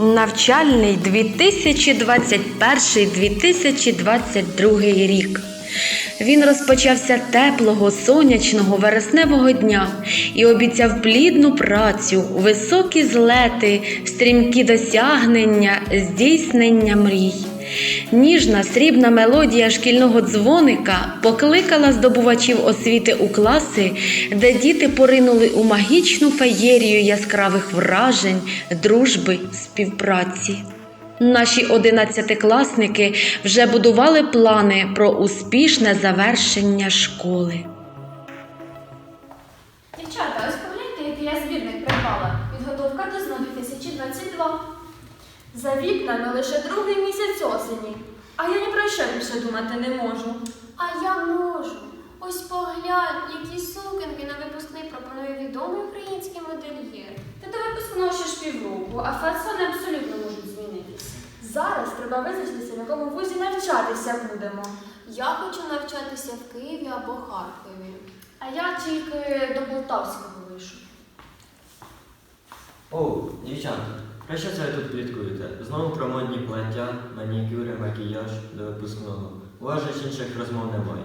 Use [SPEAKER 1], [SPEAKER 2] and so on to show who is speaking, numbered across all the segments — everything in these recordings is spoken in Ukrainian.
[SPEAKER 1] Навчальний 2021-2022 рік. Він розпочався теплого сонячного вересневого дня і обіцяв плідну працю, високі злети, стрімкі досягнення, здійснення мрій. Ніжна срібна мелодія шкільного дзвоника покликала здобувачів освіти у класи, де діти поринули у магічну феєрію яскравих вражень, дружби, співпраці. Наші одинадцятикласники вже будували плани про успішне завершення школи.
[SPEAKER 2] Дівчата, ось погляньте, який я збірник придбала. Підготовка до ЗНО 2022. За вікнами лише другий місяць осені. А я ні про що більше думати не можу.
[SPEAKER 3] А я можу. Ось поглянь, які сукенки на випускний пропонує відомий український модельєр.
[SPEAKER 2] Та до випускного ще ж півроку, а фасони абсолютно. Зараз треба визначитися, в якому вузі навчатися будемо.
[SPEAKER 3] Я хочу навчатися в Києві або Харкові.
[SPEAKER 2] А я тільки до Полтавського вийшов.
[SPEAKER 4] О, дівчата, про що це ви тут пліткуєте? Знову про модні плаття, манікюри, макіяж до випускного. У вас же ж інших розмов немає.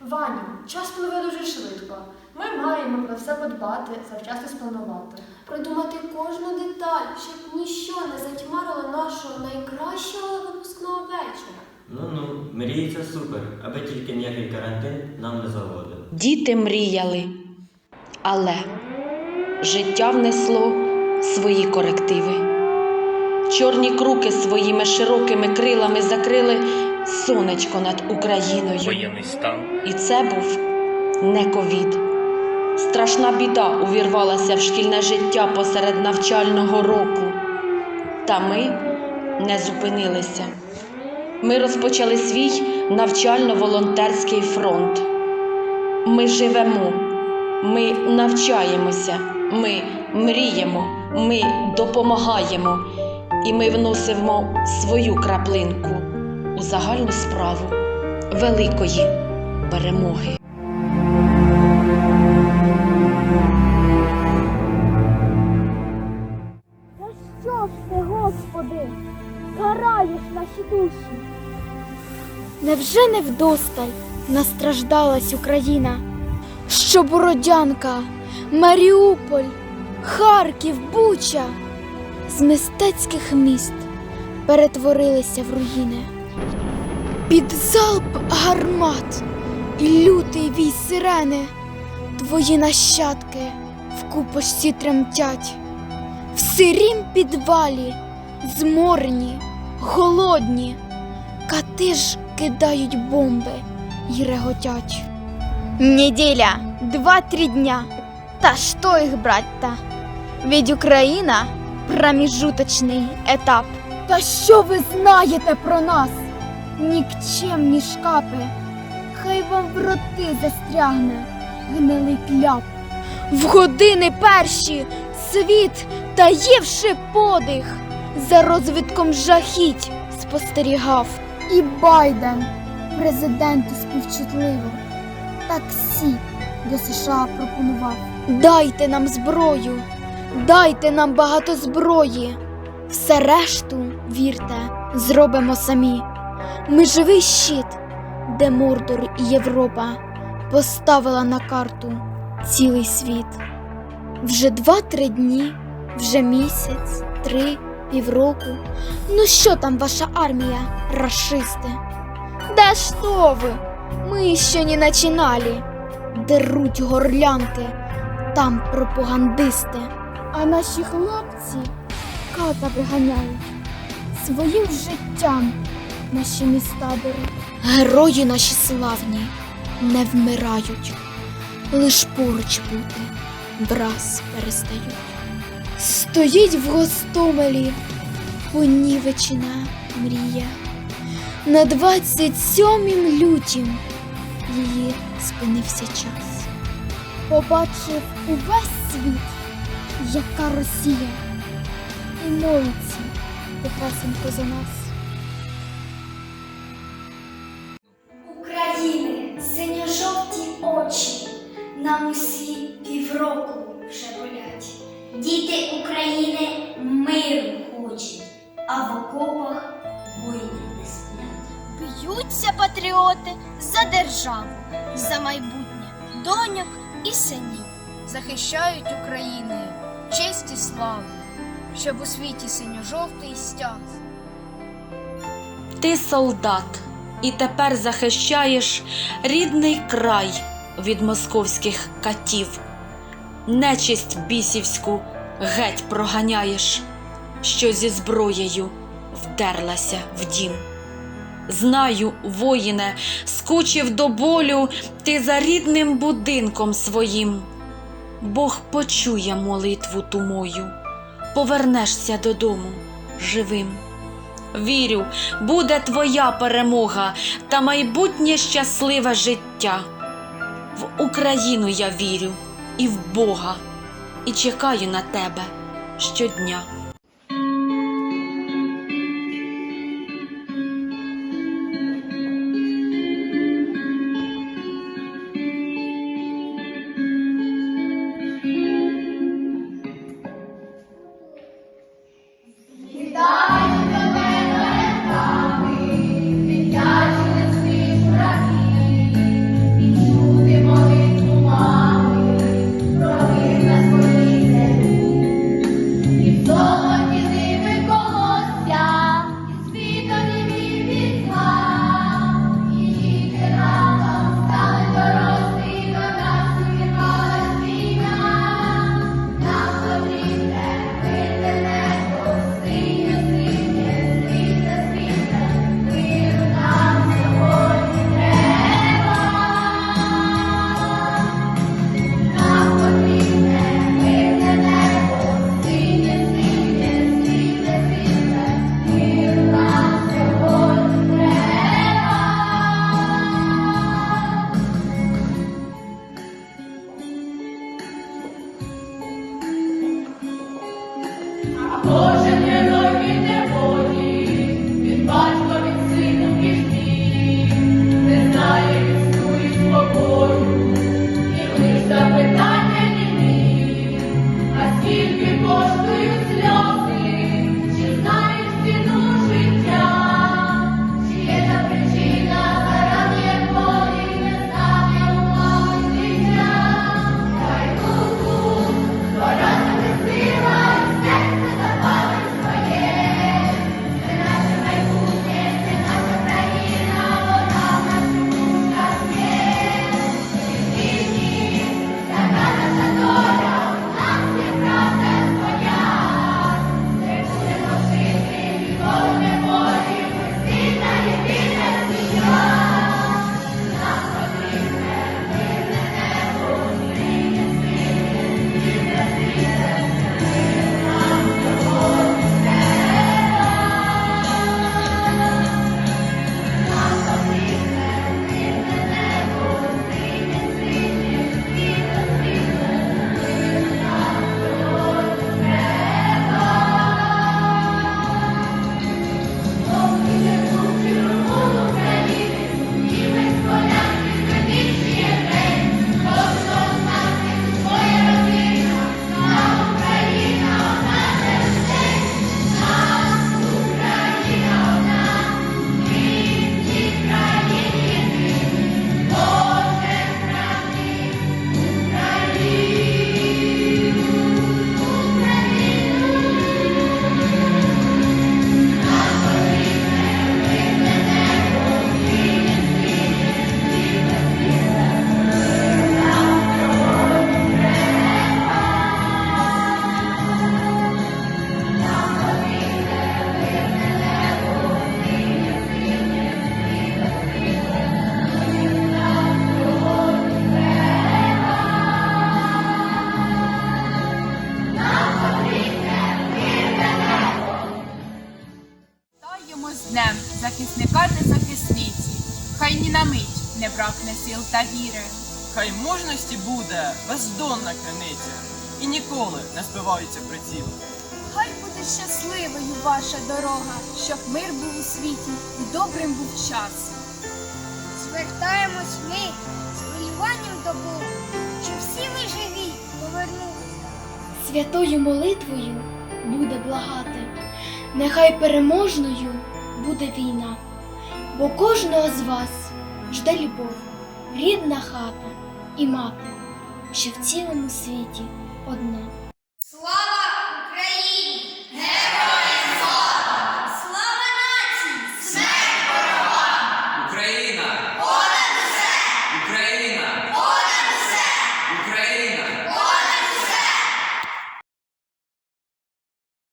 [SPEAKER 2] Ваню, час пливе дуже швидко. Ми маємо про все подбати, завчасно спланувати.
[SPEAKER 3] Продумати кожну деталь, щоб ніщо не затьмарило нашого найкращого випускного вечора.
[SPEAKER 4] Ну-ну, мрії це супер, аби тільки ніякий карантин нам не заводив.
[SPEAKER 1] Діти мріяли, але життя внесло свої корективи. Чорні круки своїми широкими крилами закрили сонечко над Україною.
[SPEAKER 5] воєнний стан.
[SPEAKER 1] І це був не ковід. Страшна біда увірвалася в шкільне життя посеред навчального року. Та ми не зупинилися. Ми розпочали свій навчально-волонтерський фронт. Ми живемо, ми навчаємося, ми мріємо, ми допомагаємо, і ми вносимо свою краплинку у загальну справу великої перемоги.
[SPEAKER 6] Невже не вдосталь настраждалась Україна, що Бородянка, Маріуполь, Харків, Буча з мистецьких міст перетворилися в руїни? Під залп гармат і лютий вій сирени твої нащадки в купочці тремтять. В сирім підвалі, зморені, голодні, кати ж кидають бомби й реготять. Неділя, два-три дня. Та що їх брать-то? Ведь Україна проміжуточний етап. Та що ви знаєте про нас? Нікчемні шкапи, хай вам в роти застрягне гнилий кляп. В години перші світ, таївши подих, за розвитком жахіть спостерігав. І Байден, президенту співчутливо, таксі до США пропонував. Дайте нам зброю, дайте нам багато зброї. Все решту, вірте, зробимо самі. Ми живий щит, де Мордор і Європа поставила на карту цілий світ. Вже два-три дні, вже місяць, три, півроку. Ну що там ваша армія, рашисти? Да що ви? Ми ще не начинали. Деруть горлянки, там пропагандисти. А наші хлопці ката виганяють своїм життям наші міста беруть. Герої наші славні не вмирають, лиш поруч бути враз перестають. Стоїть в Гостомелі понівечена мрія. На двадцять сьомім лютім її спинився час. Побачив увесь світ, яка Росія, і молиться тихесенько за нас.
[SPEAKER 7] Діти України миру хочуть.
[SPEAKER 6] а в окопах воїни не сплять.
[SPEAKER 7] Б'ються патріоти за державу, за майбутнє доньок і синів. Захищають Україною честь і славу, щоб у світі синьо-жовтий стяг.
[SPEAKER 1] Ти солдат, і тепер захищаєш рідний край від московських катів. Нечисть бісівську геть проганяєш, що зі зброєю вдерлася в дім. Знаю, воїне, скучив до болю ти за рідним будинком своїм. Бог почує молитву ту мою, повернешся додому живим. Вірю, буде твоя перемога та майбутнє щасливе життя. В Україну я вірю і в Бога, і чекаю на тебе щодня.
[SPEAKER 8] hoje. Днем захисника та захисниці. Хай ні на мить не бракне сил та віри.
[SPEAKER 9] Хай мужності буде бездонна криниця, і ніколи не збиваються приціли.
[SPEAKER 7] Хай буде щасливою ваша дорога, щоб мир був у світі і добрим був час. Звертаємось ми з хвилюванням до Бога, щоб всі ви живі повернулися. Святою молитвою буде благати
[SPEAKER 6] нехай переможною буде війна, бо кожного з вас жде любов, рідна хата і мати, що в цілому світі одна.